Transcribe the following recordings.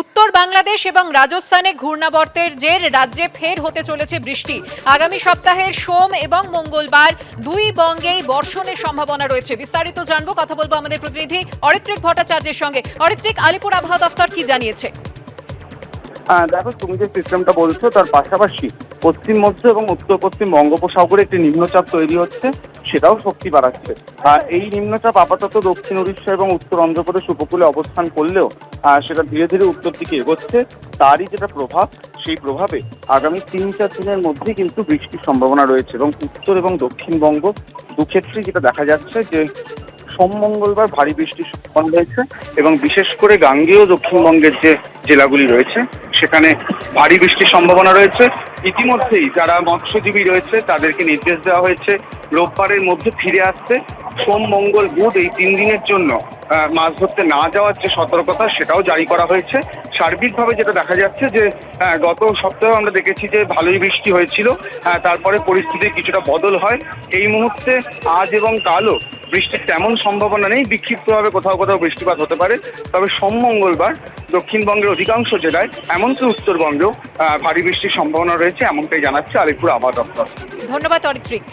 উত্তর বাংলাদেশ এবং রাজস্থানে ঘূর্ণাবর্তের জের রাজ্যে ফের হতে চলেছে বৃষ্টি। আগামী সপ্তাহের সোম এবং মঙ্গলবার দুই বঙ্গেই বর্ষণের সম্ভাবনা রয়েছে। বিস্তারিত জানব, কথা বলব আমাদের প্রতিনিধি অরিত্রিক ভট্টাচার্যের সঙ্গে। অরিত্রিক, আলিপুর আবহাওয়া দফতর কি জানিয়েছে? দেখো, তুমি যে সিস্টেমটা বলছো, তার পাশাপাশি পশ্চিম মধ্য এবং উত্তর পশ্চিম বঙ্গোপসাগরে একটি নিম্নচাপ তৈরি হচ্ছে, সেটাও শক্তি বাড়াচ্ছে। এই নিম্নচাপ আপাতত দক্ষিণ উড়িষ্যা এবং উত্তর অন্ধ্রপ্রদেশ উপকূলে অবস্থান করলেও সেটা ধীরে ধীরে উত্তর দিকে এগোচ্ছে। তারই যেটা প্রভাব, সেই প্রভাবে আগামী তিন চার দিনের মধ্যেই কিন্তু বৃষ্টির সম্ভাবনা রয়েছে এবং উত্তর এবং দক্ষিণবঙ্গ দুক্ষেত্রেই যেটা দেখা যাচ্ছে যে, সোম মঙ্গলবার ভারী বৃষ্টির সম্ভাবনা রয়েছে এবং বিশেষ করে গাঙ্গেয় দক্ষিণবঙ্গের যে জেলাগুলি রয়েছে সেখানে ভারী বৃষ্টির সম্ভাবনা রয়েছে। ইতিমধ্যেই যারা মৎস্যজীবী রয়েছে, তাদেরকে নির্দেশ দেওয়া হয়েছে রোববারের মধ্যে ফিরে আসতে। সোম, মঙ্গল, বুধ এই তিন দিনের জন্য মাছ ধরতে না যাওয়ার যে সতর্কতা, সেটাও জারি করা হয়েছে। সার্বিকভাবে যেটা দেখা যাচ্ছে যে গত সপ্তাহে আমরা দেখেছি যে ভালোই বৃষ্টি হয়েছিল। তারপরে পরিস্থিতির কিছুটা বদল হয়। এই মুহূর্তে আজ এবং কালও বৃষ্টির তেমন সম্ভাবনা নেই। বিক্ষিপ্তভাবে কোথাও কোথাও বৃষ্টিপাত হতে পারে। তবে সোম মঙ্গলবার দক্ষিণবঙ্গের অধিকাংশ জেলায়, এমনকি উত্তরবঙ্গেও ভারী বৃষ্টির সম্ভাবনা রয়েছে, এমনটাই জানাচ্ছে আলিপুর আবহাওয়া দপ্তর। ধন্যবাদ অরিত্রিক।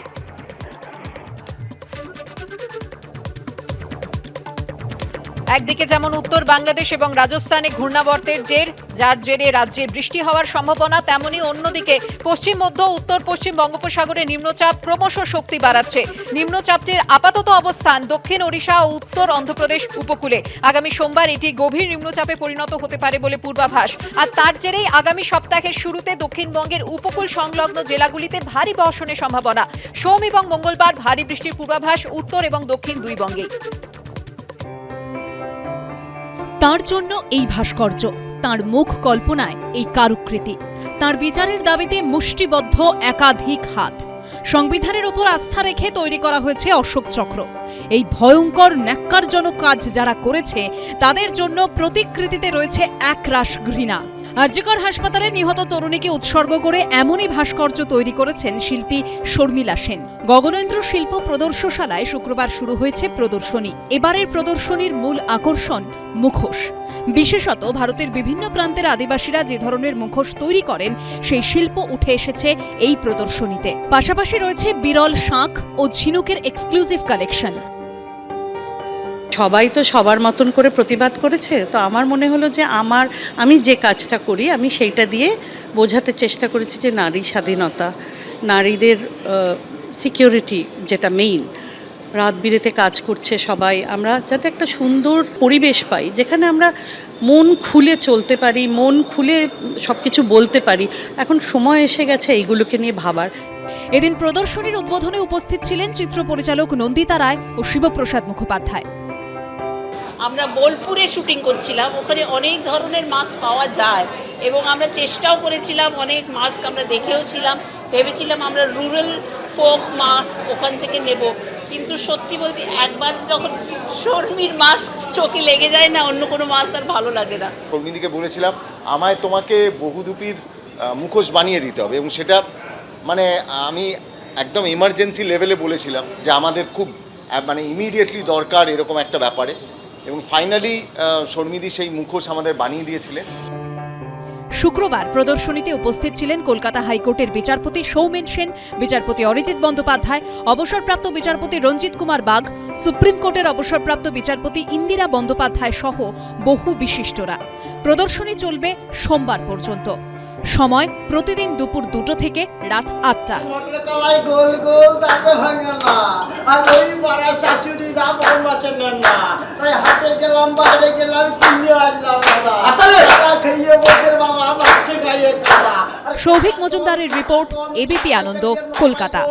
একদিকে যেমন উত্তর বাংলাদেশ এবং রাজস্থানে ঘূর্ণাবর্তের জের, যার জেরে রাজ্যে বৃষ্টি হওয়ার সম্ভাবনা, তেমনি অন্যদিকে পশ্চিম, মধ্য, উত্তর, পশ্চিম বঙ্গোপসাগরে নিম্নচাপ ক্রমশ শক্তি বাড়াচ্ছে। নিম্নচাপটির আপাতত অবস্থান দক্ষিণ ওড়িশা ও উত্তর অন্ধ্রপ্রদেশ উপকূলে। আগামী সোমবার এটি গভীর নিম্নচাপে পরিণত হতে পারে বলে পূর্বাভাস। আর তার জেরেই আগামী সপ্তাহের শুরুতে দক্ষিণবঙ্গের উপকূল সংলগ্ন জেলাগুলিতে ভারী বর্ষণের সম্ভাবনা। সোম এবং মঙ্গলবার ভারী বৃষ্টির পূর্বাভাস উত্তর এবং দক্ষিণ দুই বঙ্গেই তার জন্য এই ভাস্কর্য, তার মুখ কল্পনায় এই কারুকৃতি। তার বিচারের দাবিতে মুষ্টিবদ্ধ একাধিক হাত। সংবিধানের ওপর আস্থা রেখে তৈরি করা হয়েছে অশোক চক্র। এই ভয়ঙ্কর, ন্যাক্কারজনক কাজ যারা করেছে, তাদের জন্য প্রতিকৃতিতে রয়েছে একরাশ ঘৃণা। আরজিকর হাসপাতালে নিহত তরুণীকে উৎসর্গ করে এমনই ভাস্কর্য তৈরি করেছেন শিল্পী শর্মিলা সেন। গগনেন্দ্র শিল্প প্রদর্শনশালায় শুক্রবার শুরু হয়েছে প্রদর্শনী। এবারের প্রদর্শনীর মূল আকর্ষণ মুখোশ। বিশেষত ভারতের বিভিন্ন প্রান্তের আদিবাসীরা যে ধরনের মুখোশ তৈরি করেন, সেই শিল্প উঠে এসেছে এই প্রদর্শনীতে। পাশাপাশি রয়েছে বিরল শাঁখ ও ঝিনুকের এক্সক্লুসিভ কালেকশন সবাই তো সবার মতন করে প্রতিবাদ করেছে, তো আমার মনে হলো যে আমার, আমি যে কাজটা করি, আমি সেইটা দিয়ে বোঝাতে চেষ্টা করেছি যে নারী স্বাধীনতা, নারীদের সিকিউরিটি যেটা মেইন রাত বিরেতে কাজ করছে সবাই, আমরা যাতে একটা সুন্দর পরিবেশ পাই, যেখানে আমরা মন খুলে চলতে পারি, মন খুলে সব কিছু বলতে পারি, এখন সময় এসে গেছে এইগুলোকে নিয়ে ভাবার। এদিন প্রদর্শনীর উদ্বোধনে উপস্থিত ছিলেন চিত্র পরিচালক নন্দিতা রায় ও শিবপ্রসাদ মুখোপাধ্যায়। আমরা বোলপুরে শুটিং করছিলাম, ওখানে অনেক ধরনের মাস্ক পাওয়া যায় এবং আমরা চেষ্টাও করেছিলাম, অনেক মাস্ক আমরা দেখেও ছিলাম, ভেবেছিলাম আমরা রুরাল ফোক মাস্ক ওখান থেকে নেব। কিন্তু সত্যি বলতে একবার যখন শর্মির মাস্ক চোখে লেগে যায় না, অন্য কোনো মাস্ক আর ভালো লাগে না। কর্মীদিকে বলেছিলাম, আমায় তোমাকে বহুদূপীর মুখোশ বানিয়ে দিতে হবে এবং সেটা মানে আমি একদম এমার্জেন্সি লেভেলে বলেছিলাম যে আমাদের খুব মানে ইমিডিয়েটলি দরকার এরকম একটা ব্যাপারে। এবং ফাইনালি শর্মিদি সেই মুখোশ আমাদের বানিয়ে দিয়েছিলেন। শুক্রবার প্রদর্শনীতে উপস্থিত ছিলেন কলকাতা হাইকোর্টের বিচারপতি সৌমেন সেন বিচারপতি অরিজিৎ বন্দ্যোপাধ্যায় অবসরপ্রাপ্ত বিচারপতি রঞ্জিত কুমার বাগ সুপ্রিম কোর্টের অবসরপ্রাপ্ত বিচারপতি ইন্দিরা বন্দ্যোপাধ্যায় সহ বহু বিশিষ্টরা। প্রদর্শনী চলবে সোমবার পর্যন্ত। সময় প্রতিদিন দুপুর দুটো থেকে রাত আটটা। গোল গোল গেলাম বাইরে গেলাম কিনে আনলাম দাদা। খাইয়ে বাবা মাছ খাইয়ে সৌভিক মজুমদারের রিপোর্ট এবিপি আনন্দ কলকাতা।